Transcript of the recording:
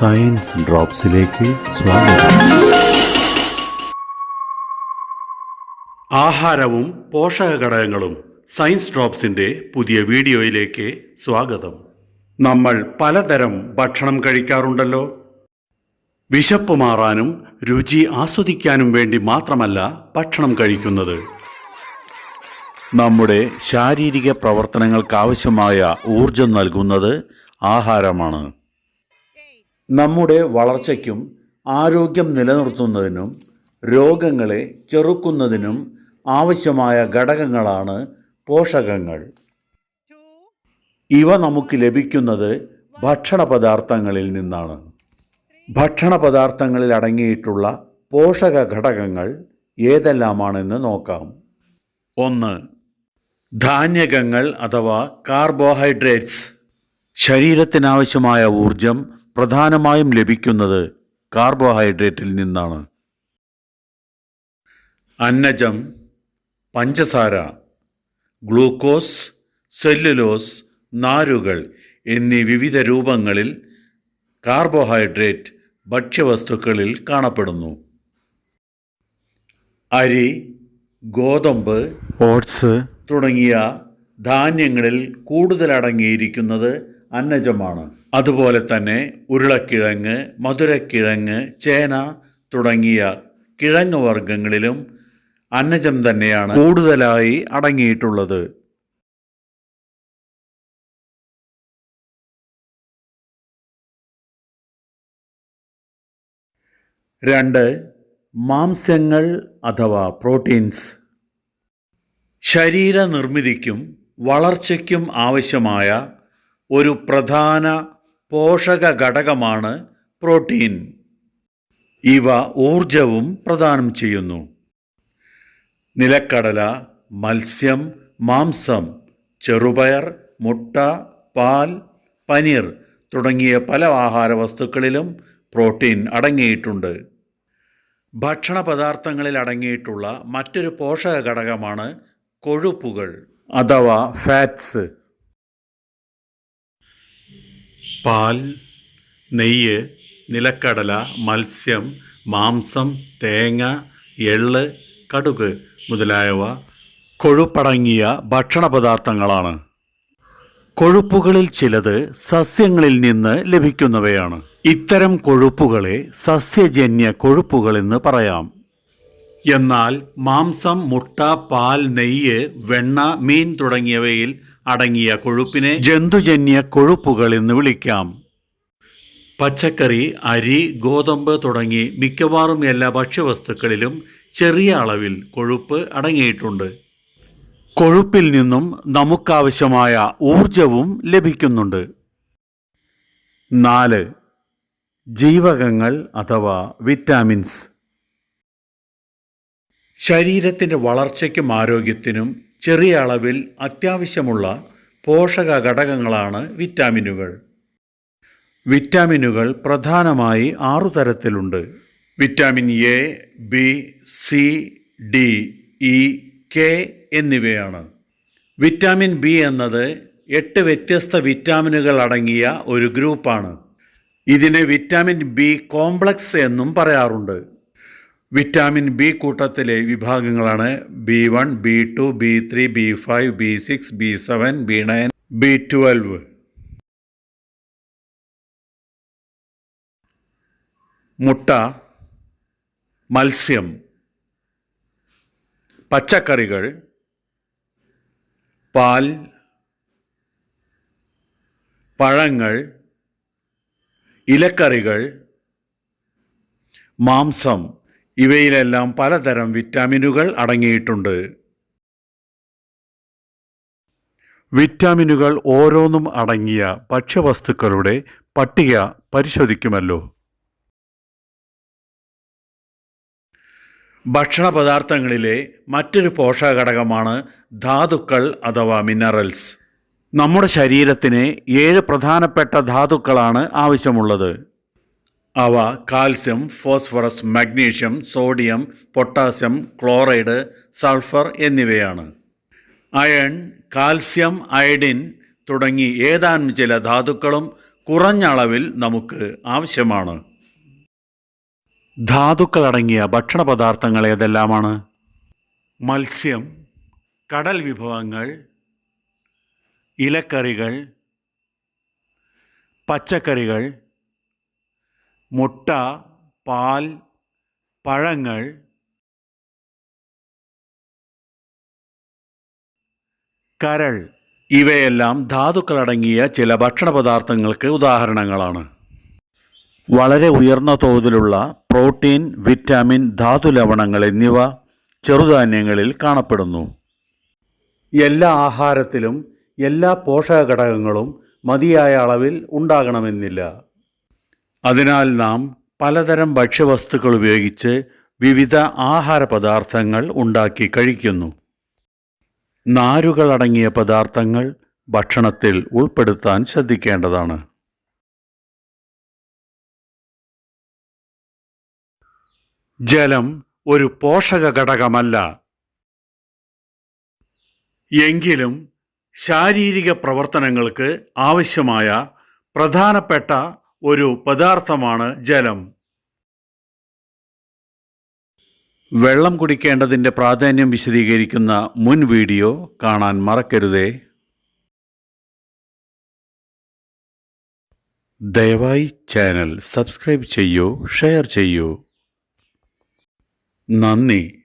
Science ഡ്രോപ്സിലേക്ക് സ്വാഗതം. ആഹാരവും പോഷക ഘടകങ്ങളും സയൻസ് ഡ്രോപ്സിന്റെ പുതിയ വീഡിയോയിലേക്ക് സ്വാഗതം. നമ്മൾ പലതരം ഭക്ഷണം കഴിക്കാറുണ്ടല്ലോ. വിശപ്പ് മാറാനും രുചി ആസ്വദിക്കാനും വേണ്ടി മാത്രമല്ല ഭക്ഷണം കഴിക്കുന്നത്. നമ്മുടെ ശാരീരിക പ്രവർത്തനങ്ങൾക്കാവശ്യമായ ഊർജം നൽകുന്നത് ആഹാരമാണ്. നമ്മുടെ വളർച്ചയ്ക്കും ആരോഗ്യം നിലനിർത്തുന്നതിനും രോഗങ്ങളെ ചെറുക്കുന്നതിനും ആവശ്യമായ ഘടകങ്ങളാണ് പോഷകങ്ങൾ. ഇവ നമുക്ക് ലഭിക്കുന്നത് ഭക്ഷണ പദാർത്ഥങ്ങളിൽ നിന്നാണ്. ഭക്ഷണ പദാർത്ഥങ്ങളിൽ അടങ്ങിയിട്ടുള്ള പോഷക ഘടകങ്ങൾ ഏതെല്ലാമാണെന്ന് നോക്കാം. ഒന്ന് ധാന്യകങ്ങൾ അഥവാ കാർബോഹൈഡ്രേറ്റ്സ് ശരീരത്തിനാവശ്യമായ ഊർജം പ്രധാനമായും ലഭിക്കുന്നത് കാർബോഹൈഡ്രേറ്റിൽ നിന്നാണ്. അന്നജം പഞ്ചസാര ഗ്ലൂക്കോസ് സെല്ലുലോസ് നാരുകൾ എന്നീ വിവിധ രൂപങ്ങളിൽ കാർബോഹൈഡ്രേറ്റ് ഭക്ഷ്യവസ്തുക്കളിൽ കാണപ്പെടുന്നു. അരി ഗോതമ്പ് ഓട്സ് തുടങ്ങിയ ധാന്യങ്ങളിൽ കൂടുതലടങ്ങിയിരിക്കുന്നത് അന്നജമാണ്. അതുപോലെ തന്നെ ഉരുളക്കിഴങ്ങ് മധുരക്കിഴങ്ങ് ചേന തുടങ്ങിയ കിഴങ്ങ് വർഗങ്ങളിലും അന്നജം തന്നെയാണ് കൂടുതലായി അടങ്ങിയിട്ടുള്ളത്. രണ്ട് മാംസ്യങ്ങൾ അഥവാ പ്രോട്ടീൻസ്. ശരീര നിർമ്മിതിക്കും വളർച്ചയ്ക്കും ആവശ്യമായ ഒരു പ്രധാന പോഷക ഘടകമാണ് പ്രോട്ടീൻ. ഇവ ഊർജവും പ്രദാനം ചെയ്യുന്നു. നിലക്കടല മത്സ്യം മാംസം ചെറുപയർ മുട്ട പാൽ പനീർ തുടങ്ങിയ പല ആഹാര വസ്തുക്കളിലും പ്രോട്ടീൻ അടങ്ങിയിട്ടുണ്ട്. ഭക്ഷണ പദാർത്ഥങ്ങളിൽ അടങ്ങിയിട്ടുള്ള മറ്റൊരു പോഷക ഘടകമാണ് കൊഴുപ്പുകൾ. അഥവാ ഫാറ്റ്സ്. പാൽ നെയ്യ് നിലക്കടല മത്സ്യം മാംസം തേങ്ങ എള്ള് കടുക് മുതലായവ കൊഴുപ്പടങ്ങിയ ഭക്ഷണപദാർത്ഥങ്ങളാണ്. കൊഴുപ്പുകളിൽ ചിലത് സസ്യങ്ങളിൽ നിന്ന് ലഭിക്കുന്നവയാണ്. ഇത്തരം കൊഴുപ്പുകളെ സസ്യജന്യ കൊഴുപ്പുകളെന്ന് പറയാം. എന്നാൽ മാംസം മുട്ട പാൽ നെയ്യ് വെണ്ണ മീൻ തുടങ്ങിയവയിൽ അടങ്ങിയ കൊഴുപ്പിനെ ജന്തുജന്യ കൊഴുപ്പുകൾ എന്ന് വിളിക്കാം. പച്ചക്കറി അരി ഗോതമ്പ് തുടങ്ങി മിക്കവാറും എല്ലാ ഭക്ഷ്യവസ്തുക്കളിലും ചെറിയ അളവിൽ കൊഴുപ്പ് അടങ്ങിയിട്ടുണ്ട്. കൊഴുപ്പിൽ നിന്നും നമുക്കാവശ്യമായ ഊർജവും ലഭിക്കുന്നുണ്ട്. നാല് ജീവകങ്ങൾ അഥവാ വിറ്റാമിൻസ്. ശരീരത്തിന്റെ വളർച്ചയ്ക്കും ആരോഗ്യത്തിനും ചെറിയ അളവിൽ അത്യാവശ്യമുള്ള പോഷക ഘടകങ്ങളാണ് വിറ്റാമിനുകൾ. വിറ്റാമിനുകൾ പ്രധാനമായി ആറു തരത്തിലുണ്ട്. Vitamin A B C D E K എന്നിവയാണ്. വിറ്റാമിൻ ബി എന്നത് എട്ട് വ്യത്യസ്ത വിറ്റാമിനുകൾ അടങ്ങിയ ഒരു ഗ്രൂപ്പാണ്. ഇതിനെ വിറ്റാമിൻ ബി കോംപ്ലക്സ് എന്നും പറയാറുണ്ട്. വിറ്റാമിൻ ബി കൂട്ടത്തിലെ വിഭാഗങ്ങളാണ് B one B two B three B five B six B seven B nine B twelve. മുട്ട മത്സ്യം പച്ചക്കറികൾ പാൽ പഴങ്ങൾ ഇലക്കറികൾ മാംസം. ഇവയിലെല്ലാം പലതരം വിറ്റാമിനുകൾ അടങ്ങിയിട്ടുണ്ട്. വിറ്റാമിനുകൾ ഓരോന്നും അടങ്ങിയ ഭക്ഷ്യവസ്തുക്കളുടെ പട്ടിക പരിശോധിക്കുമല്ലോ. ഭക്ഷണ പദാർത്ഥങ്ങളിലെ മറ്റൊരു പോഷക ഘടകമാണ് ധാതുക്കൾ അഥവാ മിനറൽസ് നമ്മുടെ ശരീരത്തിന് ഏഴ് പ്രധാനപ്പെട്ട ധാതുക്കളാണ് ആവശ്യമുള്ളത്. അവ calcium phosphorus magnesium sodium potassium chloride sulphur എന്നിവയാണ്. അയൺ കാൽസ്യം അയഡിൻ തുടങ്ങി ഏതാനും ചില ധാതുക്കളും കുറഞ്ഞ അളവിൽ നമുക്ക് ആവശ്യമാണ്. ധാതുക്കളടങ്ങിയ ഭക്ഷണ പദാർത്ഥങ്ങൾ ഏതെല്ലാമാണ്? മത്സ്യം കടൽ വിഭവങ്ങൾ ഇലക്കറികൾ പച്ചക്കറികൾ മുട്ട പാൽ പഴങ്ങൾ കരൾ. ഇവയെല്ലാം ധാതുക്കളടങ്ങിയ ചില ഭക്ഷണ പദാർത്ഥങ്ങൾക്ക് ഉദാഹരണങ്ങളാണ്. വളരെ ഉയർന്ന തോതിലുള്ള പ്രോട്ടീൻ വിറ്റാമിൻ ധാതു ലവണങ്ങൾ എന്നിവ ചെറുധാന്യങ്ങളിൽ കാണപ്പെടുന്നു. എല്ലാ ആഹാരത്തിലും എല്ലാ പോഷക ഘടകങ്ങളും മതിയായ അളവിൽ ഉണ്ടാകണമെന്നില്ല. അതിനാൽ നാം പലതരം ഭക്ഷ്യവസ്തുക്കൾ ഉപയോഗിച്ച് വിവിധ ആഹാര പദാർത്ഥങ്ങൾ ഉണ്ടാക്കി കഴിക്കുന്നു. നാരുകളടങ്ങിയ പദാർത്ഥങ്ങൾ ഭക്ഷണത്തിൽ ഉൾപ്പെടുത്താൻ ശ്രദ്ധിക്കേണ്ടതാണ്. ജലം ഒരു പോഷക ഘടകമല്ല. എങ്കിലും ശാരീരിക പ്രവർത്തനങ്ങൾക്ക് ആവശ്യമായ പ്രധാനപ്പെട്ട ഒരു പദാർത്ഥമാണ് ജലം. വെള്ളം കുടിക്കേണ്ടതിന്റെ പ്രാധാന്യം വിശദീകരിക്കുന്ന മുൻ വീഡിയോ കാണാൻ മറക്കരുതേ. ദയവായി ചാനൽ സബ്സ്ക്രൈബ് ചെയ്യൂ ഷെയർ ചെയ്യൂ. നന്ദി.